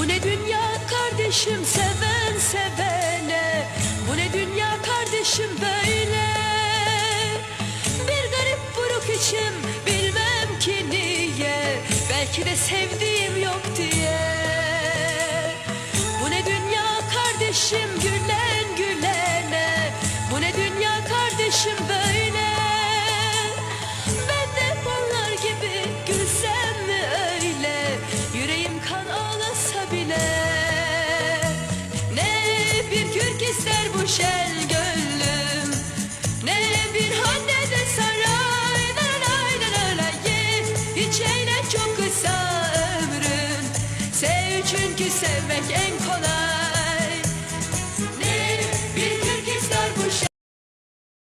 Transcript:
Bu ne dünya kardeşim seven sevene? Bu ne dünya kardeşim böyle? Bir garip buruk içim bilmem ki niye. Belki de sevdiğim yok diye. Bu ne dünya kardeşim gülen gülene ister bu şel gönlüm? Ne bir hanne de saray lalalay ye. Hiç eğlen çok kısa ömrün. Sev çünkü sevmek en